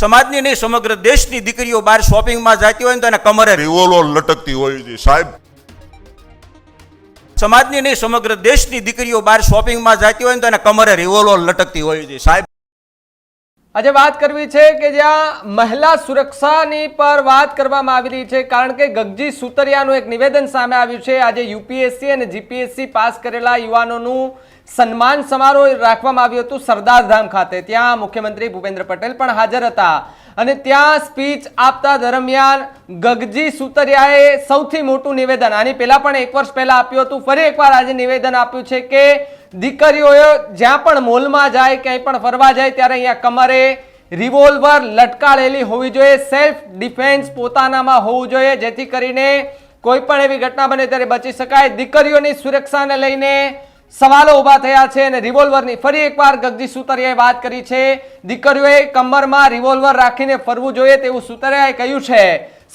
સમાજની નહીં સમગ્ર દેશની દીકરીઓ બહાર શોપિંગમાં જતી હોય ને તો એને કમરે રિવોલ્વર લટકતી હોય છે સાહેબ. સમાજની નહીં સમગ્ર દેશની દીકરીઓ બહાર શોપિંગમાં જતી હોય ને તો એને કમરે રિવોલ્વર લટકતી હોય છે સાહેબ. આજે વાત કરવી છે કે જ્યાં મહિલા સુરક્ષાની પર વાત કરવામાં આવી રહી છે કારણ કે ગગજી સુતરિયાનું એક નિવેદન સામે આવ્યું છે. આજે યુપીએસસી અને જીપીએસસી પાસ કરેલા યુવાનોનું સન્માન સમારોહ રાખવામાં આવ્યું હતું સરદારધામ ખાતે. ત્યાં મુખ્યમંત્રી ભૂપેન્દ્ર પટેલ પણ હાજર હતા. અને ત્યાં સ્પીચ આપતા દરમિયાન ગગજી સુતરિયાએ સૌથી મોટું નિવેદન, આની પહેલા પણ એક વર્ષ પહેલા આપ્યું હતું, ફરી એકવાર આજે નિવેદન આપ્યું છે કે દીકરીઓએ જ્યાં પણ મોલમાં જાય, ક્યાંય પણ ફરવા જાય, ત્યારે અહીંયા કમરે રિવોલ્વર લટકાળેલી હોવી જોઈએ, સેલ્ફ ડિફેન્સ પોતાનામાં હોવું જોઈએ, જેથી કરીને કોઈ પણ એવી ઘટના બને ત્યારે બચી શકાય. દીકરીઓની સુરક્ષાને લઈને સવાલો ઊભા થયા છે અને રિવોલ્વરની ફરી એકવાર ગગજી સુતરિયાએ વાત કરી છે. દીકરીઓએ કમરમાં રિવોલ્વર રાખીને ફરવું જોઈએ તેવું સુતરિયાએ કહ્યું છે.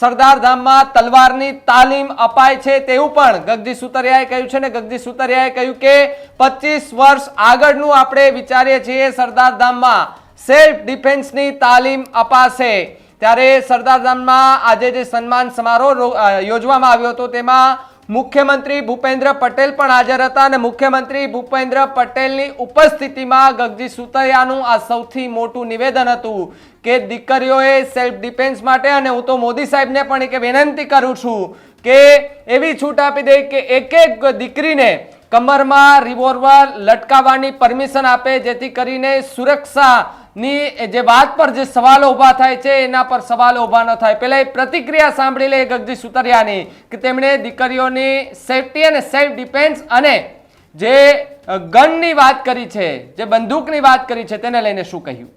સરદાર ધામમાં તલવારની તાલીમ અપાય છે તેવું પણ ગગજી સુતરિયાએ કહ્યું છે ને ગગજી સુતરિયાએ કહ્યું કે પચીસ વર્ષ આગળનું આપણે વિચારીએ છીએ સરદાર ધામમાં સેલ્ફ ડિફેન્સની તાલીમ અપાશે. ત્યારે સરદાર ધામમાં આજે જે સન્માન સમારોહ યોજવામાં આવ્યો હતો તેમાં મુખ્યમંત્રી ભૂપેન્દ્ર પટેલ પણ હાજર હતા અને મુખ્યમંત્રી ભૂપેન્દ્ર પટેલની ઉપસ્થિતિમાં ગગજી સુતરિયાનું આ સૌથી મોટું નિવેદન હતું કે દીકરીઓએ સેલ્ફ ડિફેન્સ માટે, અને હું તો મોદી સાહેબને પણ એક વિનંતી કરું છું કે એવી છૂટ આપી દે કે એક એક દીકરીને કમરમાં રિવોલ્વર લટકાવવાની પરમિશન આપે, જેથી કરીને સુરક્ષાની જે વાત પર જે સવાલો ઊભા થાય છે, એના પર સવાલો ઊભા ન થાય. પહેલાં એ પ્રતિક્રિયા સાંભળી લે ગગજી સુતરિયાની કે તેમણે દીકરીઓની સેફટી અને સેલ્ફ ડિફેન્સ અને જે ગનની વાત કરી છે, જે બંદૂકની વાત કરી છે, તેને લઈને શું કહ્યું?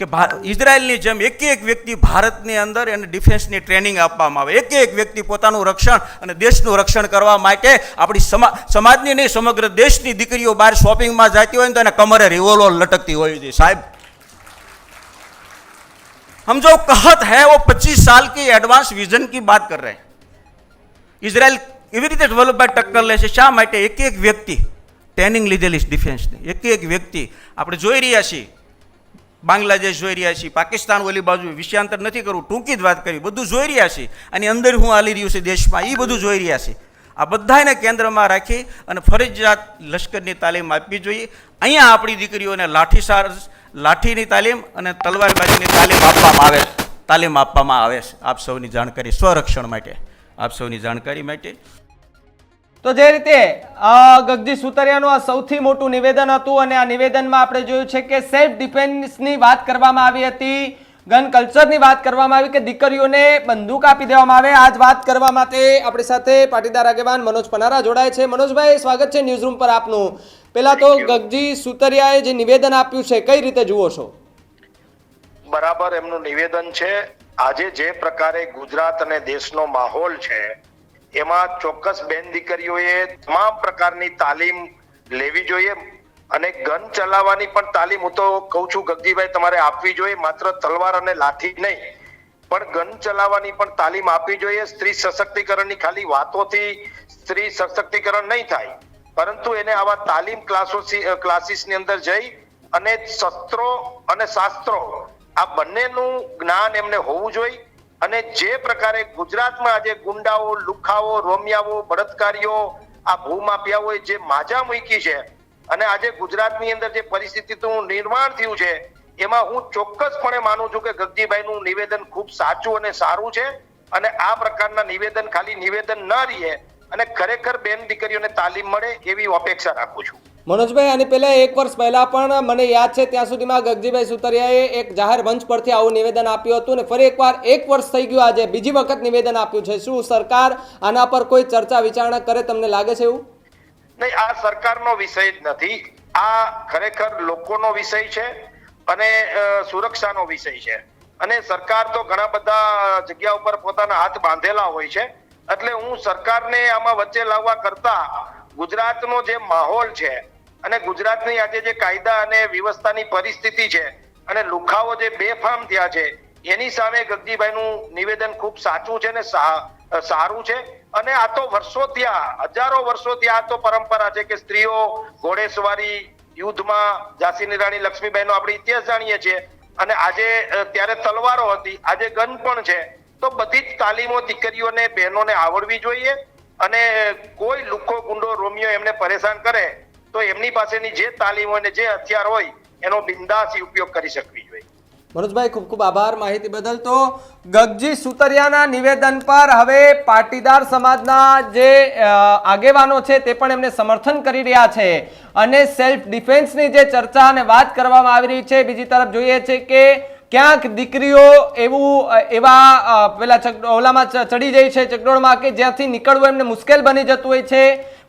કે ભા- ઇઝરાયલની જેમ એક એક વ્યક્તિ ભારતની અંદર એને ડિફેન્સની ટ્રેનિંગ આપવામાં આવે એક એક વ્યક્તિ પોતાનું રક્ષણ અને દેશનું રક્ષણ કરવા માટે આપણી સમા સમાજની નહીં સમગ્ર દેશની દીકરીઓ બહાર શોપિંગમાં જતી હોય ને તો એને કમરે રિવોલ્વર લટકતી હોય છે સાહેબ हम जो कहत है वो 25 साल की एडवांस विजन की बात कर रहे हैं ઇઝરાયલ એવી રીતે ડેવલપમેન્ટ ટક્કર લે છે શા માટે એક એક વ્યક્તિ ટ્રેનિંગ લીધેલી છે ડિફેન્સની એક એક વ્યક્તિ આપણે જોઈ રહ્યા છીએ બાંગ્લાદેશ જોઈ રહ્યા છીએ, પાકિસ્તાન ઓલી બાજુ વિષયાંતર નથી કરવું ટૂંકી જ વાત કરી, બધું જોઈ રહ્યા છીએ. અને અંદર હું હાલી રહ્યું છે દેશમાં એ બધું જોઈ રહ્યા છે આ બધાને કેન્દ્રમાં રાખી અને ફરજિયાત લશ્કરની તાલીમ આપવી જોઈએ. અહીંયા આપણી દીકરીઓને લાઠીસાર, લાઠીની તાલીમ અને તલવારબાજીની તાલીમ આપવામાં આવે તાલીમ આપવામાં આવે છે. આપ સૌની જાણકારી, સ્વરક્ષણ માટે. આપ સૌની જાણકારી માટે તો જે રીતે ગગજી સુતરિયાનું આ સૌથી મોટું નિવેદન હતું અને આ નિવેદનમાં આપણે જોયું છે કે સેલ્ફ ડિફેન્સની વાત કરવામાં આવી હતી ગન કલ્ચરની વાત કરવામાં આવી કે દીકરીઓને બંદૂક આપી દેવામાં આવે. આજ વાત કરવા માટે આપણી સાથે પાટીદાર આગેવાન મનોજ પનારા જોડાય છે. મનોજભાઈ સ્વાગત છે ન્યૂઝરૂમ પર આપનું. પહેલા તો ગગજી સુતરિયાએ જે નિવેદન આપ્યું છે કઈ રીતે જુઓ છો? બરાબર એમનું નિવેદન છે આજે જે પ્રકારે ગુજરાત અને દેશનો માહોલ છે એમાં ચોક્કસ બેન દીકરીઓએ તમામ પ્રકારની તાલીમ લેવી જોઈએ અને ગન ચલાવવાની પણ તાલીમ, હું તો કહું છું, ગગજીભાઈ તમારે આપવી જોઈએ, માત્ર તલવાર અને લાઠી નહીં, પણ ગન ચલાવવાની પણ તાલીમ આપવી જોઈએ. સ્ત્રી સશક્તિકરણની ખાલી વાતોથી સ્ત્રી સશક્તિકરણ નહીં થાય, પરંતુ એને આવા તાલીમ ક્લાસો ક્લાસીસની અંદર જઈ અને શસ્ત્રો અને શાસ્ત્રો, આ બંનેનું જ્ઞાન એમને હોવું જોઈએ. અને જે પ્રકારે ગુજરાતમાં આજે ગુંડાઓ, લુખાઓ, રોમિયાઓ, બળાત્કારીઓ આ ભૂમાફિયાઓએ જે માજા મૂકી છે અને આજે ગુજરાતની અંદર જે પરિસ્થિતિનું નિર્માણ થયું છે, એમાં હું ચોક્કસપણે માનું છું કે ગગજીભાઈનું નિવેદન ખૂબ સાચું અને સારું છે અને આ પ્રકારના નિવેદન ખાલી નિવેદન ન રહીએ અને ખરેખર બેન દીકરીઓને તાલીમ મળે એવી અપેક્ષા રાખું છું. મનોજભાઈ, આની પહેલા એક વર્ષ પહેલા પણ મને યાદ છે, ત્યાં સુધીમાં ગગજીભાઈ સુતરિયાએ એક જાહેર મંચ પરથી આવું નિવેદન આપ્યું હતું અને ફરી એકવાર એક વર્ષ થઈ ગયું આજે. બીજી વખત નિવેદન આપ્યું છે. શું સરકાર આના પર કોઈ ચર્ચા વિચારણા કરે તમને લાગે છે એવું? નહીં, આ સરકારનો વિષય જ નથી. આ ખરેખર લોકોનો વિષય છે અને સુરક્ષાનો વિષય છે. અને સરકાર તો ઘણા બધા જગ્યા ઉપર પોતાના હાથ બાંધેલા હોય છે. એટલે હું સરકારને આમાં વચ્ચે લાવવા કરતા ગુજરાતનો જે માહોલ છે અને ગુજરાતની આજે જે કાયદા અને વ્યવસ્થાની પરિસ્થિતિ છે અને લુખાઓ જે બેફામ થયા છે, એની સામે ગગજીભાઈનું નિવેદન ખૂબ સાચું છે ને સારું છે. અને આ તો વર્ષો ત્યાં હજારો વર્ષો ત્યાં આ તો પરંપરા છે કે સ્ત્રીઓ ઘોડેસવારી યુદ્ધમાં ઝાંસીની રાણી લક્ષ્મીબાઈનો આપણે ઇતિહાસ જાણીએ છીએ. અને આજે ત્યારે તલવારો હતી, આજે ગન પણ છે. તો બધી જ તાલીમો દીકરીઓને બહેનોને આવડવી જોઈએ. અને કોઈ લુખો ગુંડો રોમિયો એમને પરેશાન કરે તો એમની પાસેની જે તાલીમ હોય ને જે હથિયાર હોય, એનો બિંદાસ ઉપયોગ કરી શકવી જોઈએ. મનોજભાઈ, ખૂબ ખૂબ આભાર માહિતી બદલ. તો ગગજી સુતરિયાના નિવેદન પર હવે પાટીદાર સમાજના જે આગેવાનો છે તે પણ એમને સમર્થન કરી રહ્યા છે. અને સેલ્ફ ડિફેન્સની જે ચર્ચા અને વાત કરવામાં આવી રહી છે, બીજી તરફ જોઈએ છે કે ક્યાંક દીકરીઓ એવું એવા પેલા ઓલામાં ચડી જાય છે ચકડોળમાં કે જ્યાંથી નીકળવું એમને મુશ્કેલ બની જતું હોય છે.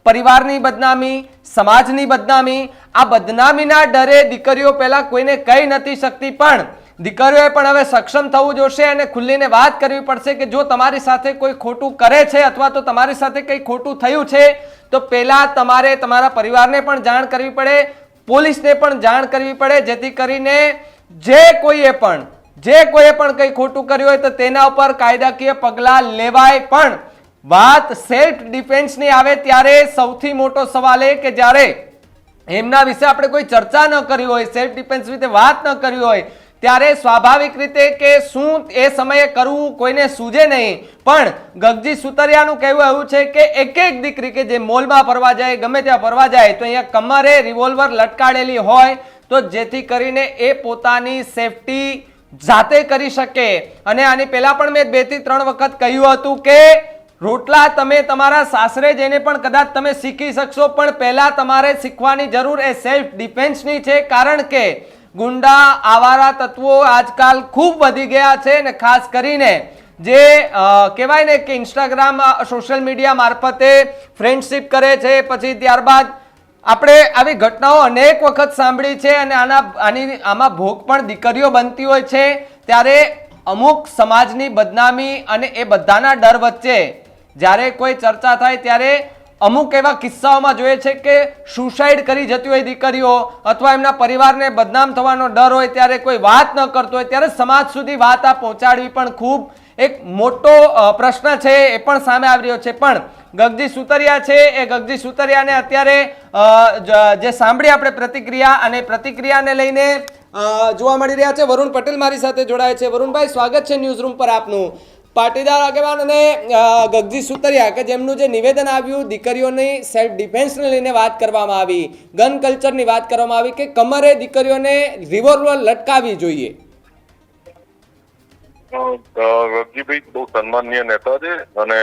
પરિવારની બદનામી, સમાજની બદનામી, આ બદનામીના ડરે દીકરીઓ પહેલા કોઈને કહી નથી શકતી, પણ દીકરીઓએ પણ હવે સક્ષમ થવું જોશે અને ખુલ્લીને વાત કરવી પડશે કે જો તમારી સાથે કોઈ ખોટું કરે છે અથવા તો તમારી સાથે કંઈ ખોટું થયું છે, તો પહેલાં તમારે તમારા પરિવારને પણ જાણ કરવી પડે, પોલીસને પણ જાણ કરવી પડે, જેથી કરીને જે કોઈએ પણ, જે કોઈએ પણ કંઈ ખોટું કર્યું હોય તો તેના ઉપર કાયદાકીય પગલાં લેવાય પણ વાત સેલ્ફ ડિફેન્સની આવે ત્યારે સૌથી મોટો સવાલ એ કે જ્યારે એમના વિશે આપણે કોઈ ચર્ચા ન કરી હોય સેલ્ફ ડિફેન્સ વિશે વાત ન કરી હોય, ત્યારે સ્વાભાવિક રીતે કે શું એ સમયે કરવું કોઈને સૂજે નહીં. પણ ગગજી સુતરિયાનું કહેવું એવું છે કે એક એક દીકરી કે જે મોલમાં ફરવા જાય, ગમે ત્યાં ફરવા જાય, તો અહીંયા કમરે રિવોલ્વર લટકાડેલી હોય, તો જેથી કરીને એ પોતાની સેફટી જાતે કરી શકે. અને આની પહેલા પણ મેં બેથી ત્રણ વખત કહ્યું હતું કે રોટલા તમે તમારા સાસરે જઈને પણ કદાચ તમે શીખી શકશો, પણ પહેલા તમારે શીખવાની જરૂર એ સેલ્ફ ડિફેન્સની છે. કારણ કે ગુંડા, આવારા તત્વો આજકાલ ખૂબ વધી ગયા છે ને ખાસ કરીને જે કહેવાય ને કે ઇન્સ્ટાગ્રામ સોશિયલ મીડિયા મારફતે ફ્રેન્ડશિપ કરે છે. પછી ત્યારબાદ આપણે આવી ઘટનાઓ અનેક વખત સાંભળી છે અને આના, આની, આમાં ભોગ પણ દીકરીઓ બનતી હોય છે. ત્યારે અમુક સમાજની બદનામી અને એ બધાના ડર વચ્ચે જ્યારે કોઈ ચર્ચા થાય ત્યારે અમુક એવા કિસ્સાઓમાં જોઈએ છે કે સુસાઇડ કરી જતી હોય દીકરીઓ અથવા એમના પરિવારને બદનામ થવાનો ડર હોય ત્યારે કોઈ વાત ન કરતો હોય ત્યારે સમાજ સુધી વાત આ પહોંચાડવી પણ ખૂબ એક મોટો પ્રશ્ન છે એ પણ સામે આવી રહ્યો છે. પણ ગગજી સુતરિયા છે એ ગગજી સુતરિયાને અત્યારે જે સાંભળી આપણે પ્રતિક્રિયા અને પ્રતિક્રિયાને લઈને જોવા મળી રહ્યા છે. વરુણ પટેલ મારી સાથે જોડાય છે. વરુણભાઈ, સ્વાગત છે ન્યૂઝ રૂમ પર આપનું. પાટીદાર આગેવાન અને ગગજી સુતરિયા કે જેમનું જે નિવેદન આવ્યું દીકરીઓની સેલ્ફ ડિફેન્સને લઈને વાત કરવામાં આવી ગન કલ્ચરની વાત કરવામાં આવી કે કમરે દીકરીઓને રિવોલ્વર લટકાવી જોઈએ. ગગજીભાઈ બહુ સન્માનીય નેતા છે અને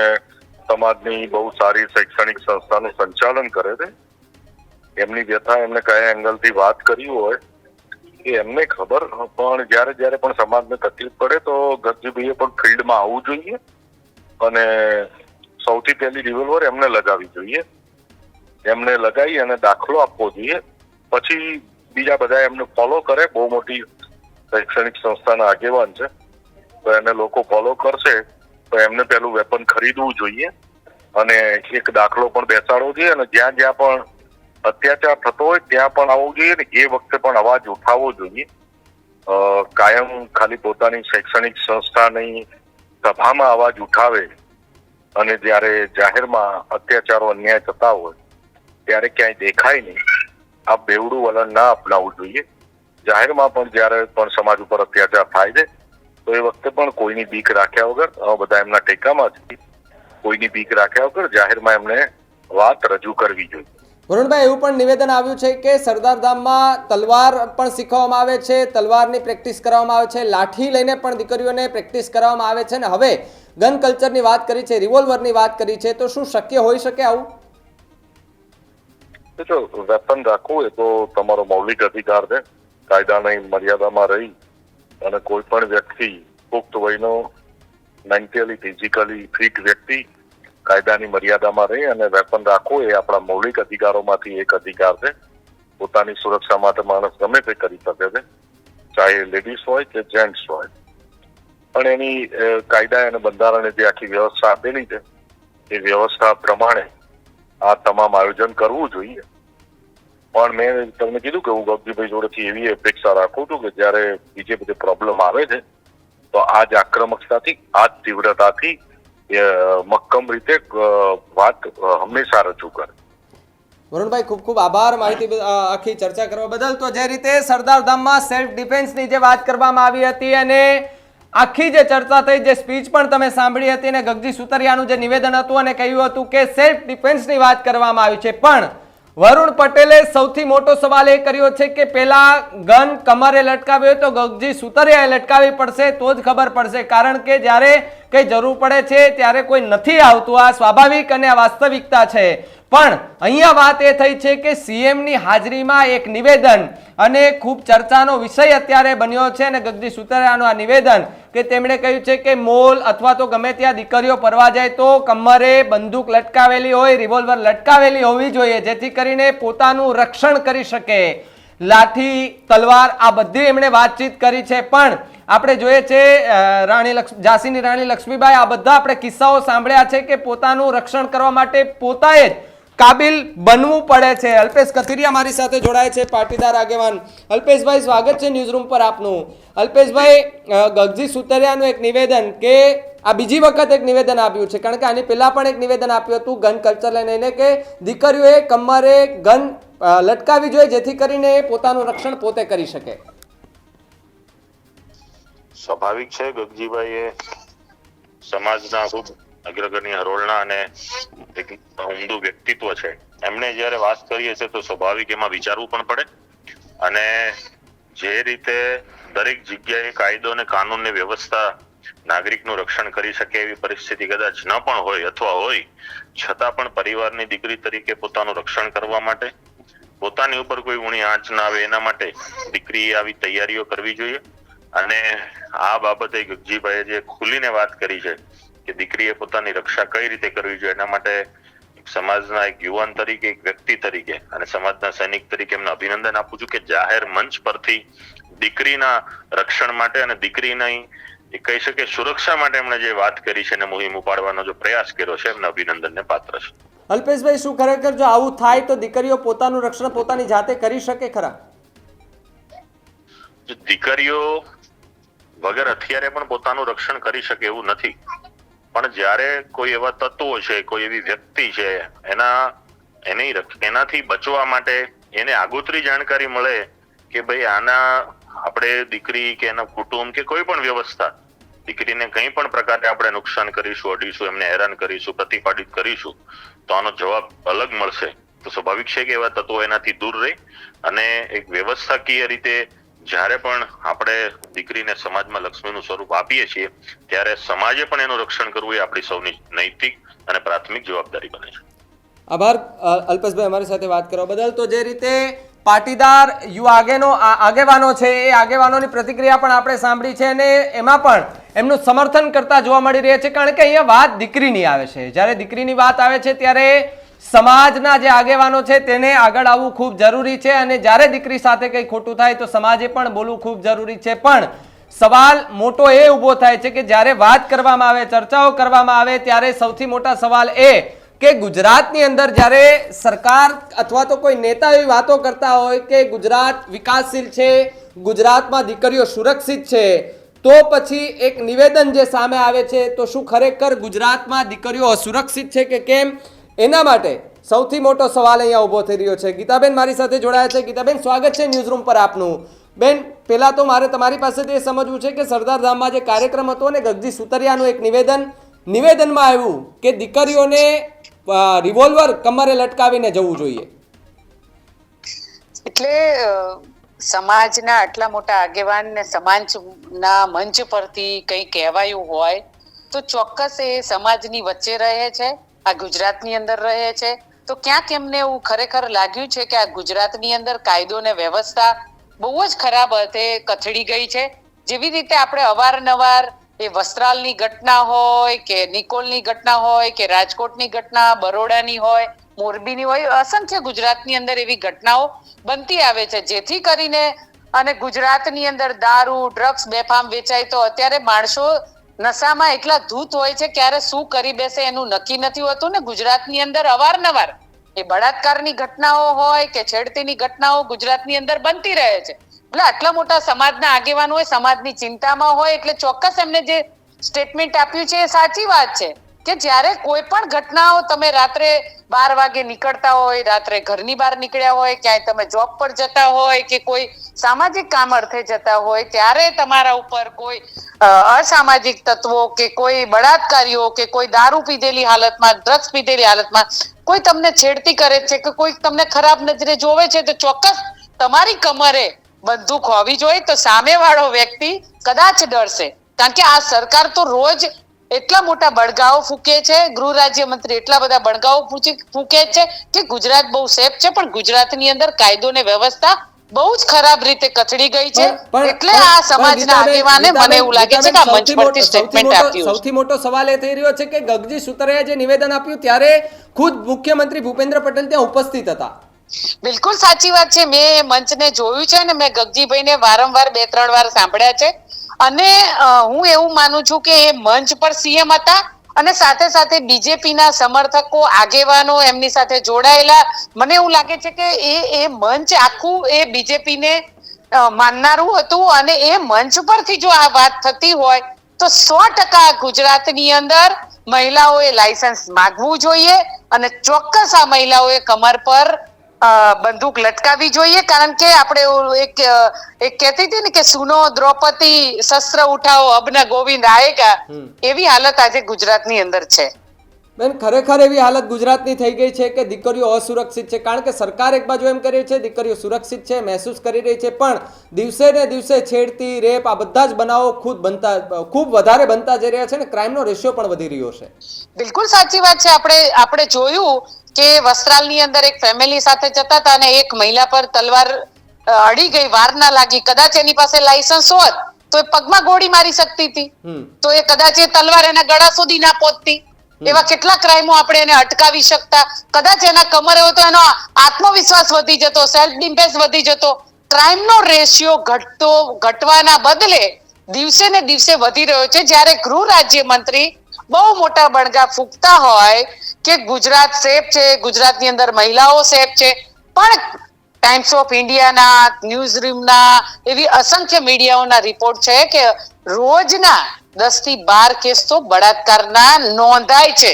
સમાજની બહુ સારી શૈક્ષણિક સંસ્થાનું સંચાલન કરે છે. એમની વ્યથા એમને કયા એંગલથી વાત કરી હોય એ એમને ખબર પણ જ્યારે જ્યારે પણ સમાજને તકલીફ પડે તો ગરજીભાઈએ પણ ફિલ્ડમાં આવવું જોઈએ અને સૌથી પહેલી રિવોલ્વર એમને લગાવવી જોઈએ. એમને લગાવી અને દાખલો આપવો જોઈએ. પછી બીજા બધા એમને ફોલો કરે, બહુ મોટી શૈક્ષણિક સંસ્થાના આગેવાન છે. તો એને લોકો ફોલો કરશે, તો એમને પેલું વેપન ખરીદવું જોઈએ અને એક દાખલો પણ બેસાડવો જોઈએ અને જ્યાં જ્યાં પણ અત્યાચાર થતો હોય ત્યાં પણ આવવું જોઈએ ને એ વખતે પણ અવાજ ઉઠાવવો જોઈએ. કાયમ ખાલી પોતાની શૈક્ષણિક સંસ્થાની સભામાં અવાજ ઉઠાવે અને જ્યારે જાહેરમાં અત્યાચારો, અન્યાય થતા હોય ત્યારે ક્યાંય દેખાય નહીં. આ બેવડું વલણ ના અપનાવવું જોઈએ. જાહેરમાં પણ જ્યારે પણ સમાજ ઉપર અત્યાચાર થાય છે, તો એ વખતે પણ કોઈની બીક રાખ્યા વગર બધા એમના ટેકામાં જ કોઈની બીક રાખ્યા વગર જાહેરમાં એમને વાત રજૂ કરવી જોઈએ. વરુણભાઈ, એવું પણ નિવેદન આવ્યું છે કે સરદારધામમાં તલવાર પણ શીખવવામાં આવે છે, તલવારની પ્રેક્ટિસ કરવામાં આવે છે, લાઠી લઈને પણ દીકરીઓને પ્રેક્ટિસ કરવામાં આવે છે ને હવે ગન કલ્ચરની વાત કરી છે, રિવોલ્વરની વાત કરી છે, તો શું શક્ય હોઈ શકે આવું? જો, વેપન રાખવું એ તો તમારો મૌલિક અધિકાર છે, કાયદાની મર્યાદામાં રહી અને કોઈ પણ વ્યક્તિ પુખ્ત વયનો, મેન્ટલી, ફિઝિકલી ફિટ વ્યક્તિ કાયદાની મર્યાદામાં રહી અને વેપન રાખવું એ આપણા મૌલિક અધિકારોમાંથી એક અધિકાર છે. પોતાની સુરક્ષા માટે માણસ ગમે તે કરી શકે છે. ચાહે લેડીઝ હોય કે જેન્ટ્સ હોય. પણ એની કાયદા અને બંધારણે જે આખી વ્યવસ્થા આપેલી છે, એ વ્યવસ્થા પ્રમાણે આ તમામ આયોજન કરવું જોઈએ. પણ મેં તમને કીધું કે હું ગગજીભાઈ જોડેથી એવી અપેક્ષા રાખું છું કે જ્યારે બીજે બધે પ્રોબ્લેમ આવે છે, તો આ જ આક્રમકતાથી, આ જ તીવ્રતાથી મક્કમ રીતે વાત હંમેશા રજૂ કરે. વરુણભાઈ, ખૂબ ખૂબ આભાર. માહિતી આખી ચર્ચા કરવા બદલ. તો જે રીતે સરદાર ધામમાં સેલ્ફ ડિફેન્સની જે વાત કરવામાં આવી હતી અને આખી જે ચર્ચા થઈ, જે સ્પીચ પણ તમે સાંભળી હતી અને ગગજી સુતરિયાનું જે નિવેદન હતું અને કહ્યું હતું કે સેલ્ફ ડિફેન્સની વાત કરવામાં આવી છે. પણ વરુણ પટેલે સૌથી મોટો સવાલ એ કર્યો છે કે પેલા ગન કમરે લટકાવ્યો તો ગગજી સુતરિયાએ લટકાવી પડશે, તો જ ખબર પડશે. કારણ કે જ્યારે કઈ જરૂર પડે છે, ત્યારે કોઈ નથી આવતું. આ સ્વાભાવિક અને વાસ્તવિકતા છે. પણ અહીંયા વાત એ થઈ છે કે સીએમની હાજરીમાં એક નિવેદન અને ખૂબ ચર્ચાનો વિષય અત્યારે બન્યો છે અને ગગજી સુતરાનું આ નિવેદન કે તેમણે કહ્યું છે કે મોલ અથવા તો ગમે ત્યાં દીકરીઓ પરવા જાય તો કમરે બંદૂક લટકાવેલી હોય રિવોલ્વર લટકાવેલી હોવી જોઈએ, જેથી કરીને પોતાનું રક્ષણ કરી શકે. લાઠી, તલવાર, આ બધી એમણે વાતચીત કરી છે. પણ આપણે જોઈએ છે રાણી લક્ષ્મ, ઝાંસીની રાણી લક્ષ્મીબાઈ, આ બધા આપણે કિસ્સાઓ સાંભળ્યા છે કે પોતાનું રક્ષણ કરવા માટે પોતાએ જ કાબિલ બનવું પડે છે. અલ્પેશ કથિરિયા મારી સાથે જોડાય છે, પાટીદાર આગેવાન. અલ્પેશભાઈ, સ્વાગત છે ન્યૂઝરૂમ પર આપનું. અલ્પેશભાઈ ગગજી સુતરિયાનું એક નિવેદન કે આ બીજી વખત એક નિવેદન આપ્યું છે. કારણ કે આની પહેલા પણ એક નિવેદન આપ્યું હતું ગન કલ્ચરને લઈને કે દીકરીઓએ કમરે ગન લટકાવી જોઈએ જેથી કરીને પોતાનું રક્ષણ પોતે કરી શકે. સ્વાભાવિક છે ગગજીભાઈ સમાજના ખૂબ અગ્રગણ્ય હરોળના અને ઉમદું વ્યક્તિત્વ છે. એમણે જ્યારે વાત કરીએ છે તો સ્વાભાવિક એમાં વિચારવું પણ પડે અને જે રીતે દરેક જગ્યાએ કાયદો અને કાનૂનની વ્યવસ્થા નાગરિકનું રક્ષણ કરી શકે એવી પરિસ્થિતિ કદાચ ન પણ હોય અથવા હોય, છતાં પણ પરિવારની દીકરી તરીકે પોતાનું રક્ષણ કરવા માટે, પોતાની ઉપર કોઈ ઊણી આંચ ના આવે એના માટે દીકરીએ આવી તૈયારીઓ કરવી જોઈએ. અને આ બાબતે ગગજીભાઈએ જે ખુલીને વાત કરી છે કે દીકરીએ પોતાની રક્ષા કઈ રીતે કરવી જોઈએ? એના માટે સમાજના એક યુવાન તરીકે એક વ્યક્તિ તરીકે અને સમાજના સૈનિક તરીકે એમને અભિનંદન આપું છું કે જાહેર મંચ પરથી દીકરીના રક્ષણ માટે અને દીકરીની એ કહી શકે સુરક્ષા માટે એમણે જે વાત કરી છે અને મુહિમ ઉપાડવાનો જો પ્રયાસ કર્યો છે એમને અભિનંદનને પાત્ર છે. અલ્પેશભાઈ શું ખરેખર જો આવું થાય તો દીકરીઓ પોતાનું રક્ષણ પોતાની જાતે કરી શકે ખરા? દીકરીઓ વગર અત્યારે પણ પોતાનું રક્ષણ કરી શકે એવું નથી. પણ જ્યારે કોઈ એવા તત્વો છે, કોઈ એવી વ્યક્તિ છે, એના, એની એનાથી બચવા માટે એને આગોતરી જાણકારી મળે કે ભાઈ આના આપણે દીકરી કે એના કુટુંબ કે કોઈ પણ વ્યવસ્થા, દીકરીને કંઈ પણ પ્રકારે આપણે નુકસાન કરીશું, અડીશું, એમને હેરાન કરીશું, પ્રતિપાદિત કરીશું, તો આનો જવાબ અલગ મળશે. તો સ્વાભાવિક છે કે એવા તત્વો એનાથી દૂર રહે અને એક વ્યવસ્થાકીય રીતે જ્યારે પણ આપણે દીકરીને સમાજમાં લક્ષ્મીનું સ્વરૂપ આપીએ છીએ, ત્યારે સમાજે પણ એનું રક્ષણ કરવું એ આપણી સૌની નૈતિક અને પ્રાથમિક જવાબદારી બને છે. આભાર. અલ્પેશભાઈ, અમારી સાથે વાત કરવા બદલ. તો જે રીતે પાટીદાર યુ આગેનો આગેવાનો છે, એ આગેવાનોની પ્રતિક્રિયા પણ આપણે સાંભળી છે અને એમાં પણ એમનું સમર્થન કરતા જોવા મળી રહ્યા છે. કારણ કે અહીંયા વાત દીકરીની આવે છે. જ્યારે દીકરીની વાત આવે છે, ત્યારે સમાજના જે આગેવાનો છે તેને આગળ આવવું ખૂબ જરૂરી છે અને જ્યારે દીકરી સાથે કંઈ ખોટું થાય તો સમાજે પણ બોલવું ખૂબ જરૂરી છે. પણ સવાલ મોટો એ ઊભો થાય છે કે જ્યારે વાત કરવામાં આવે, ચર્ચાઓ કરવામાં આવે, ત્યારે સૌથી મોટા સવાલ એ કે ગુજરાતની અંદર જ્યારે સરકાર અથવા તો કોઈ નેતા એવી વાતો કરતા હોય કે ગુજરાત વિકાસશીલ છે, ગુજરાતમાં દીકરીઓ સુરક્ષિત છે, તો પછી એક નિવેદન જે સામે આવે છે, તો શું ખરેખર ગુજરાતમાં દીકરીઓ અસુરક્ષિત છે કે કેમ? એના માટે સૌથી મોટો સવાલ અહીંયા ઊભો થઈ રહ્યો છે. ગીતાબેન મારી સાથે જોડાયા છે. ગીતાબેન, સ્વાગત છે ન્યૂઝરૂમ પર આપનું. બેન, પહેલાં તો મારે તમારી પાસેથી એ સમજવું છે કે સરદારધામમાં જે કાર્યક્રમ હતો ને, ગગજી સુતરિયાનું એક નિવેદન, નિવેદનમાં આવ્યું કે દીકરીઓને રિવોલ્વર કમરે લટકાવીને જવું જોઈએ. એટલે સમાજના આટલા મોટા આગેવાન ને સમાજના મંચ પરથી કંઈ કહેવાયું હોય, તો ચોક્કસ એ સમાજની વચ્ચે રહે છે. આ ગુજરાતની અંદર રહે છે. તો ક્યાંક એમને એવું ખરેખર લાગ્યું છે કે આ ગુજરાતની અંદર કાયદો ને વ્યવસ્થા બહુ જ ખરાબ અર્થે કથળી ગઈ છે. જેવી રીતે આપણે અવારનવાર એ વસ્ત્રાલની ઘટના હોય કે નિકોલની ઘટના હોય કે રાજકોટની ઘટના, બરોડાની હોય, મોરબીની હોય, અસંખ્ય ગુજરાતની અંદર એવી ઘટનાઓ બનતી આવે છે. જેથી કરીને અને ગુજરાતની અંદર દારૂ, ડ્રગ્સ, બેફામ વેચાય તો અત્યારે માણસો નશામાં એટલા ધૂત હોય છે, ક્યારે શું કરી બેસે એનું નક્કી નથી હોતું ને? ગુજરાતની અંદર અવારનવાર એ બળાત્કારની ઘટનાઓ હોય કે છેડતીની ઘટનાઓ ગુજરાતની અંદર બનતી રહે છે. એટલે આટલા મોટા સમાજના આગેવાન હોય, સમાજની ચિંતામાં હોય, એટલે ચોક્કસ એમને જે સ્ટેટમેન્ટ આપ્યું છે એ સાચી વાત છે. કે જ્યારે કોઈ પણ ઘટનાઓ તમે રાત્રે બાર વાગે નીકળતા હોય, રાત્રે ઘરની બહાર નીકળ્યા હોય, ક્યાંય તમે જોબ પર જતા હોય કે કોઈ સામાજિક કામ અર્થે જતા હોય, ત્યારે તમારા ઉપર કોઈ અસામાજિક તત્વો કે કોઈ બળાત્કારીઓ કે કોઈ દારૂ પીધેલી હાલતમાં ડ્રગ્સ પીધેલી હાલતમાં કોઈ તમને છેડતી કરે છે કે કોઈ તમને ખરાબ નજરે જોવે છે, તો ચોક્કસ તમારી કમરે બંદૂક હોવી જોઈએ, તો સામેવાળો વ્યક્તિ કદાચ ડરશે. કારણ કે આ સરકાર તો રોજ એટલા મોટા બળગાઓ ફૂકે છે ગૃહ રાજ્યમંત્રી એટલા બધા બળગાઓ ફૂકે છે કે ગુજરાત બહુ સેફ છે પણ ગુજરાતની અંદર કાયદો ને વ્યવસ્થા બહુ જ ખરાબ રીતે કથળી ગઈ છે. એટલે આ સમાજના આગેવાને મને એવું લાગે છે કે આ મંચ પરથી સ્ટેટમેન્ટ આપ્યું સૌથી મોટો સવાલ એ થઈ રહ્યો છે કે ગગજી સુતરિયાએ જે નિવેદન આપ્યું ત્યારે ખુદ મુખ્યમંત્રી ભૂપેન્દ્ર પટેલ ત્યાં ઉપસ્થિત હતા. બિલકુલ સાચી વાત છે. મેં મંચને જોયું છે ને મેં ગગજીભાઈને વારંવાર બે ત્રણ વાર સાંભળ્યા છે. અને હું એવું માનું છું કે એ મંચ પર સીએમ હતા અને સાથે સાથે બીજેપીના સમર્થકો, આગેવાનો એમની સાથે જોડાયેલા. મને એવું લાગે છે કે એ એ મંચ આખું એ બીજેપીને માનનારું હતું અને એ મંચ પરથી જો આ વાત થતી હોય તો સો ટકા ગુજરાતની અંદર મહિલાઓએ લાયસન્સ માગવું જોઈએ અને ચોક્કસ આ મહિલાઓએ કમર પર બંદૂક લટકાવી જોઈએ કારણ કે આપણે એક એક કહેતી હતી ને કે સુનો દ્રૌપદી શસ્ત્ર ઉઠાવો અબના ગોવિંદ આયેગા એવી હાલત આજે ગુજરાતની અંદર છે. બેન ખરેખર એવી હાલત ગુજરાતની થઈ ગઈ છે કે દીકરીઓ અસુરક્ષિત છે. કારણ કે સરકાર એક બાજુ એમ કરી રહી છે દીકરીઓ સુરક્ષિત છે મહેસૂસ કરી રહી છે પણ દિવસે ને દિવસે છેડતી રેપ આ બધા જ બનાવો ખુદ બનતા ખૂબ વધારે બનતા જઈ રહ્યા છે ને ક્રાઇમનો રેશિયો પણ વધી રહ્યો છે. બિલકુલ સાચી વાત છે. આપણે આપણે જોયું કે વસ્ત્રાલની અંદર એક ફેમિલી સાથે જતા હતા અને એક મહિલા પર તલવાર અડી ગઈ વાર ના લાગી. કદાચ એની પાસે લાયસન્સ હોત તો એ પગમાં ગોળી મારી શકતી હતી. તો એ કદાચ એ તલવાર એના ગળા સુધી ના પહોંચતી. એવા કેટલા ક્રાઇમો આપણે એને અટકાવી શકતા? કદાચ એના કમરે હોય તો એનો આત્મવિશ્વાસ વધી જતો સેલ્ફ ડિફેન્સ વધી જતો. ક્રાઇમનો રેશિયો ઘટતો, ઘટવાના બદલે દિવસે ને દિવસે વધી રહ્યો છે. જ્યારે ગૃહ રાજ્ય મંત્રી બહુ મોટા બણગા ફૂંકતા હોય કે ગુજરાત સેફ છે, ગુજરાતની અંદર મહિલાઓ સેફ છે, પણ ટાઈમ્સ ઓફ ઇન્ડિયાના ન્યૂઝ રૂમના એવી અસંખ્ય મીડિયાઓના રિપોર્ટ છે કે રોજના દસથી બાર કેસ તો બળાત્કારના નોંધાય છે.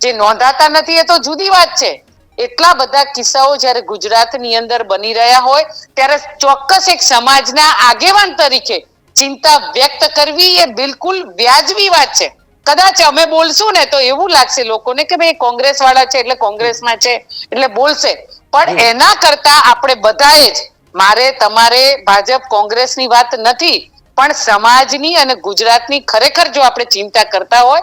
જે નોંધાતા નથી એ તો જુદી વાત છે. એટલા બધા કિસ્સાઓ જ્યારે ગુજરાતની અંદર બની રહ્યા હોય ત્યારે ચોક્કસ એક સમાજના આગેવાન તરીકે ચિંતા વ્યક્ત કરવી એ બિલકુલ વ્યાજબી વાત છે. કદાચ અમે બોલશું ને તો એવું લાગશે લોકોને કે ભાઈ કોંગ્રેસ વાળા છે એટલે કોંગ્રેસમાં છે એટલે બોલશે. પણ એના કરતા આપણે બધાએ જ મારે તમારે ભાજપ કોંગ્રેસની વાત નથી પણ સમાજની અને ગુજરાતની ખરેખર જો આપણે ચિંતા કરતા હોય,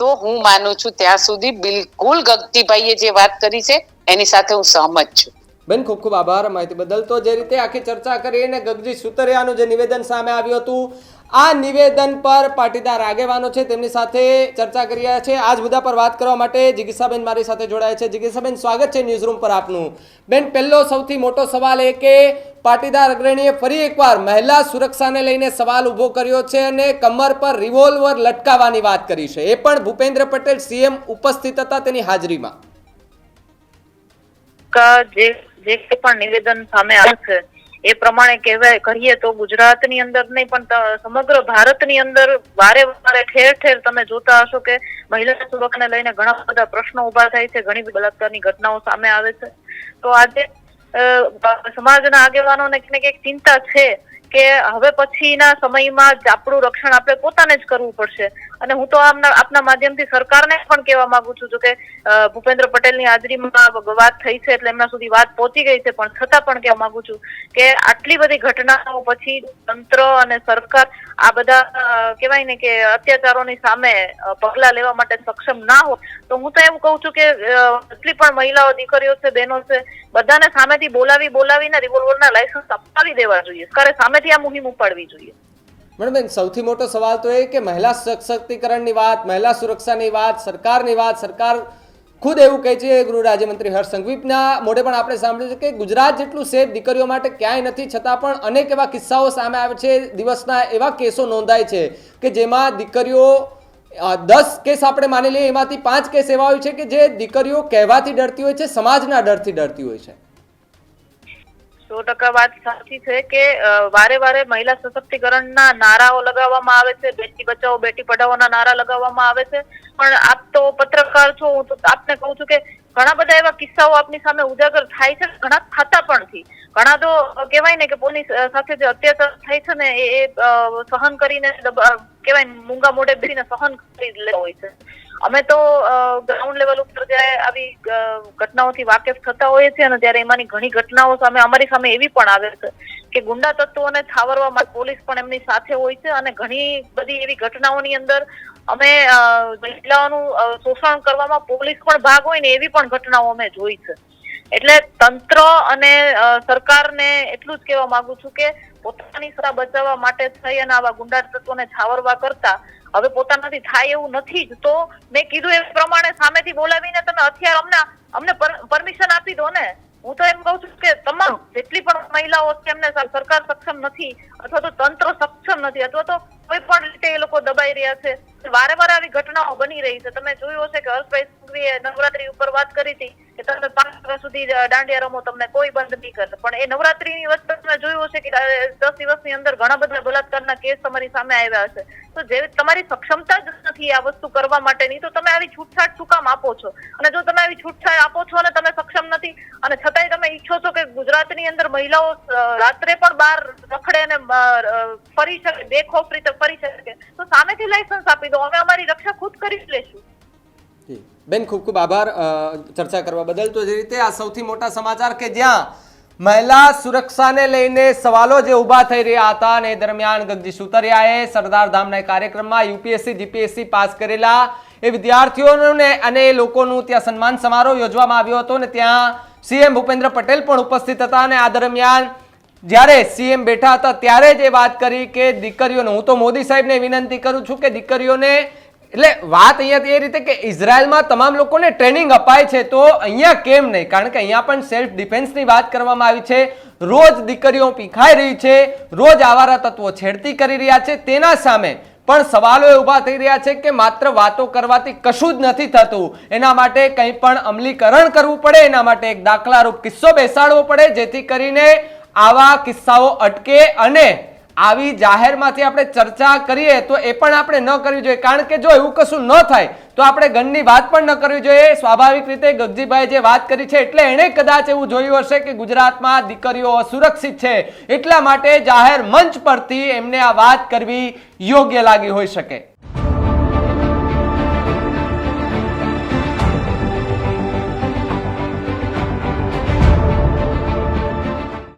તો હું માનું છું ત્યાં સુધી બિલકુલ ગગતીભાઈએ જે વાત કરી છે, એની સાથે હું સહમત છું. બેન, ખૂબ ખૂબ આભાર માહિતી બદલ. તો જે રીતે આખી ચર્ચા કરી અને ગગજી સુતરિયાનું જે નિવેદન સામે આવ્યું હતું આ નિવેદન પર પાટીદાર આગેવાનો છે, તેમની સાથે ચર્ચા કરી રહ્યા છે. આજ મુદ્દા પર વાત કરવા માટે જિગીસાબેન મારી સાથે જોડાયા છે. જિગીસાબેન, સ્વાગત છે ન્યૂઝ રૂમ પર આપનું. બેન, પહેલો સૌથી મોટો સવાલ એ કે પાટીદાર અગ્રણીએ ફરી એકવાર મહિલા સુરક્ષાને લઈને સવાલ ઊભો કર્યો છે અને કમર પર રિવોલ્વર લટકાવવાની વાત કરી છે. એ પણ ભૂપેન્દ્ર પટેલ સીએમ ઉપસ્થિત હતા તેની હાજરીમાં. જે પણ નિવેદન સામે આવશે એ પ્રમાણે કહેવાય કરીએ તો ગુજરાતની અંદર નહીં, પણ સમગ્ર ભારતની અંદર વારે વારે ઠેર ઠેર તમે જોતા હશો કે મહિલા સુરક્ષાને લઈને ઘણા બધા પ્રશ્નો ઊભા થાય છે, ઘણી બલાત્કારની ઘટનાઓ સામે આવે છે. તો આજે સમાજના આગેવાનોને કંઈક એક ચિંતા છે કે હવે પછીના સમયમાં આપણું રક્ષણ આપણે પોતાને જ કરવું પડશે. અને હું તો આમના આપના માધ્યમથી સરકારને પણ કહેવા માંગુ છું કે ભૂપેન્દ્ર પટેલની હાજરીમાં વાત થઈ છે એટલે એમના સુધી વાત પહોંચી ગઈ છે, પણ છતાં પણ કહેવા માંગુ છું કે આટલી બધી ઘટનાઓ પછી તંત્ર અને સરકાર આ બધા કહેવાય ને કે અત્યાચારોની સામે પગલા લેવા માટે સક્ષમ ના હોય, તો હું તો એવું કહું છું કે જેટલી પણ મહિલાઓ દીકરીઓ છે, બહેનો છે, બધાને સામેથી બોલાવી બોલાવીને રિવોલ્વરના લાયસન્સ અપાવી દેવા જોઈએ. સરકારે સામેથી આ મુહિમ ઉપાડવી જોઈએ. મેડમ સૌથી મોટો સવાલ તો એ કે મહિલા સશક્તિકરણની વાત, મહિલા સુરક્ષાની વાત, સરકારની વાત, સરકાર ખુદ એવું કહે છે ગૃહ રાજ્યમંત્રી હર્ષ સંઘવીપના મોઢે પણ આપણે સાંભળ્યું છે કે ગુજરાત જેટલું સેફ દીકરીઓ માટે ક્યાંય નથી, છતાં પણ અનેક એવા કિસ્સાઓ સામે આવે છે, દિવસના એવા કેસો નોંધાય છે કે જેમાં દીકરીઓ દસ કેસ આપણે માની લઈએ, એમાંથી પાંચ કેસ એવા હોય છે કે જે દીકરીઓ કહેવાથી ડરતી હોય છે, સમાજના ડરથી ડરતી હોય છે. સો ટકા વાત સાચી છે કે વારે વારે મહિલા સશક્તિકરણના નારાઓ લગાવવામાં આવે છે, બેટી બચાવો, બેટી પઢાઓના નારા લગાવવામાં આવે છે. પણ આપ તો પત્રકાર છો, હું તો આપને કહું છું કે ઘણા બધા એવા કિસ્સાઓ આપની સામે ઉજાગર થાય છે, ઘણા થતા પણ થી ઘણા તો કહેવાય ને કે પોલીસ સાથે જે અત્યાચાર થાય છે ને, એ સહન કરીને કહેવાય મૂંગા મોઢે બેસીને સહન કરી લેતા હોય છે. અમે તો ગ્રાઉન્ડ લેવલ ઉપર જ્યારે આવી ઘટનાઓથી વાકેફ થતા હોઈએ છીએ અને ત્યારે એમાંની ઘણી ઘટનાઓ સામે, અમારી સામે એવી પણ આવે છે કે ગુંડા તત્વોને છાવરવા માટે પોલીસ પણ એમની સાથે હોય છે અને ઘણી બધી એવી ઘટનાઓની અંદર અમે મહિલાઓનું શોષણ કરવામાં પોલીસ પણ ભાગ હોય ને, એવી પણ ઘટનાઓ અમે જોઈ છે. એટલે તંત્ર અને સરકારને એટલું જ કહેવા માંગુ છું કે પોતાની સત્તા બચાવવા માટે થઈ અને આવા ગુંડા તત્વોને છાવરવા કરતા, હવે પોતાનાથી થાય એવું નથી જ. તો મેં કીધું એ પ્રમાણે સામેથી બોલાવીને તમે હથિયાર અમને અમને પરમિશન આપી દો ને. હું તો એમ કહું છું કે તમામ, જેટલી પણ મહિલાઓ છે એમને સરકાર સક્ષમ નથી, અથવા તો તંત્ર સક્ષમ નથી, અથવા તો કોઈ પણ રીતે એ લોકો દબાઈ રહ્યા છે. વારે વારે આવી ઘટનાઓ બની રહી છે. તમે જોયું હશે કે હર્ષભાઈ નવરાત્રી ઉપર વાત કરી હતી. કે તમે પાંચ વાગ્યા સુધી દાંડિયા રમો, તમને કોઈ બંધ નહીં કરે. પણ એ નવરાત્રીની વસ્તુ તમે જોયું હશે કે દસ દિવસની અંદર ઘણા બધા બલાત્કારના કેસ તમારી સામે આવ્યા હશે. તો જે તમારી સક્ષમતા જ નથી આ વસ્તુ કરવા માટેની, તો તમે આવી છૂટછાટ શું કામ આપો છો? અને જો તમે આવી છૂટછાટ આપો છો અને તમે સક્ષમ નથી, અને છતાંય તમે ઈચ્છો છો કે ગુજરાતની અંદર મહિલાઓ રાત્રે પણ બહાર રખડે અને ફરી શકે, બેખોફ રીતે ફરી શકે, તો સામેથી લાયસન્સ આપી દો. અમે અમારી રક્ષા ખુદ કરી જ લેશું. બેન, ખૂબ ખૂબ આભાર ચર્ચા કરવા બદલ. તો જે રીતે આ સૌથી મોટા સમાચાર કે જ્યાં મહિલા સુરક્ષાને લઈને સવાલો જે ઊભા થઈ રહ્યા હતા અને દરમિયાન ગગજી સુતરિયાએ સરદાર ધામના કાર્યક્રમમાં યુપીએસસી, જીપીએસસી પાસ કરેલા એ વિદ્યાર્થીઓને અને એ લોકોનું ત્યાં સન્માન સમારોહ યોજવામાં આવ્યો હતો અને ત્યાં સીએમ ભૂપેન્દ્ર પટેલ પણ ઉપસ્થિત હતા અને આ દરમિયાન જ્યારે સીએમ બેઠા હતા ત્યારે જ એ વાત કરી કે દીકરીઓને, હું તો મોદી સાહેબને વિનંતી કરું છું કે દીકરીઓને એટલે વાત અહીંયા એ રીતે કે ઇઝરાયલમાં તમામ લોકોને ટ્રેનિંગ અપાય છે, તો અહીંયા કેમ નહીં? કારણ કે અહીંયા પણ સેલ્ફ ડિફેન્સની વાત કરવામાં આવી છે. રોજ દીકરીઓ પીખાઈ રહી છે, રોજ આવારા તત્વો છેડતી કરી રહ્યા છે, તેના સામે પણ સવાલો એ ઊભા થઈ રહ્યા છે કે માત્ર વાતો કરવાથી કશું જ નથી થતું. એના માટે કંઈ પણ અમલીકરણ કરવું પડે, એના માટે એક દાખલારૂપ કિસ્સો બેસાડવો પડે, જેથી કરીને આવા કિસ્સાઓ અટકે અને આવી જાહેરમાંથી આપણે ચર્ચા કરીએ તો એ પણ આપણે ન કરવી જોઈએ. કારણ કે જો એવું કશું ન થાય, તો આપણે ગનની વાત પણ ન કરવી જોઈએ. સ્વાભાવિક રીતે ગગજીભાઈ જે વાત કરી છે, એટલે એણે કદાચ એવું જોયું હશે કે ગુજરાતમાં દીકરીઓ અસુરક્ષિત છે. એટલા માટે જાહેર મંચ પરથી એમને આ વાત કરવી યોગ્ય લાગી હોઈ શકે.